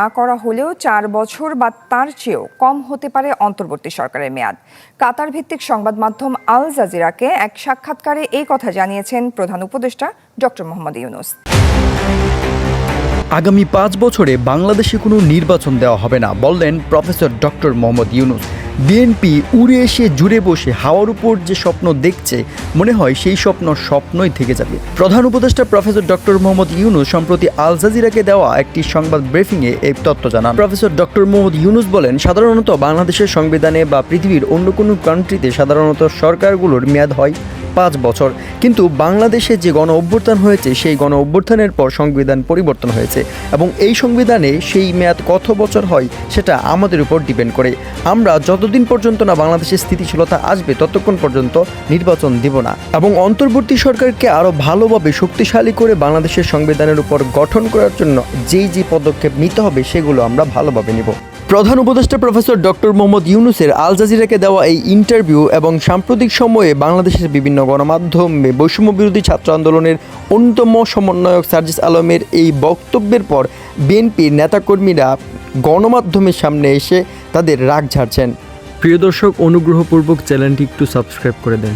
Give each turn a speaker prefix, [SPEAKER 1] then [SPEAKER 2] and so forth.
[SPEAKER 1] না করা হলেও চার বছর বা তার চেয়েও কম হতে পারে অন্তর্বর্তী সরকারের মেয়াদ। কাতার ভিত্তিক সংবাদ মাধ্যম আল জাজিরাকে এক সাক্ষাৎকারে এই কথা জানিয়েছেন প্রধান উপদেষ্টা ডক্টর মোহাম্মদ ইউনুস।
[SPEAKER 2] আগামী পাঁচ বছরে বাংলাদেশে কোনো নির্বাচন দেওয়া হবে না বললেন professor doctor Mohammad Yunus. BNP উড়ে এসে জুড়ে বসে হাওয়ার উপর যে স্বপ্ন দেখছে, মনে হয় সেই স্বপ্ন স্বপ্নই থেকে যাবে। প্রধান উপদেষ্টা প্রফেসর ডক্টর মোহাম্মদ ইউনুস সম্প্রতি আল জাজিরাকে দেওয়া একটি সংবাদ ব্রিফিংয়ে এই তথ্য জানান। প্রফেসর ডক্টর মোহাম্মদ ইউনুস বলেন, সাধারণত বাংলাদেশের সংবিধানে বা পৃথিবীর অন্য কোনো কান্ট্রিতে সাধারণত সরকারগুলোর মেয়াদ হয় পাঁচ বছর। কিন্তু বাংলাদেশে যে গণ অভ্যুত্থান হয়েছে, সেই গণ অভ্যুত্থানের পর সংবিধান পরিবর্তন হয়েছে এবং এই সংবিধানে সেই মেয়াদ কত বছর হয়, সেটা আমাদের উপর ডিপেন্ড করে। আমরা যতদিন পর্যন্ত না বাংলাদেশের স্থিতিশীলতা আসবে, ততক্ষণ পর্যন্ত নির্বাচন দিব না। এবং অন্তর্বর্তী সরকারকে আরও ভালোভাবে শক্তিশালী করে বাংলাদেশের সংবিধানের উপর গঠন করার জন্য যেই যে পদক্ষেপ নিতে হবে, সেগুলো আমরা ভালোভাবে নিব। প্রধান উপদেষ্টা প্রফেসর ডক্টর মোহাম্মদ ইউনুসের আল জাজিরাকে দেওয়া এই ইন্টারভিউ এবং সাম্প্রতিক সময়ে বাংলাদেশের বিভিন্ন গণমাধ্যমে বৈষম্য বিরোধী ছাত্র আন্দোলনের অন্যতম সমন্বয়ক সার্জিস আলমের এই বক্তব্যের পর বিএনপির নেতাকর্মীরা গণমাধ্যমের সামনে এসে তাদের রাগ ঝাড়ছেন। প্রিয় দর্শক, অনুগ্রহপূর্বক চ্যানেলটি একটু সাবস্ক্রাইব করে দেন।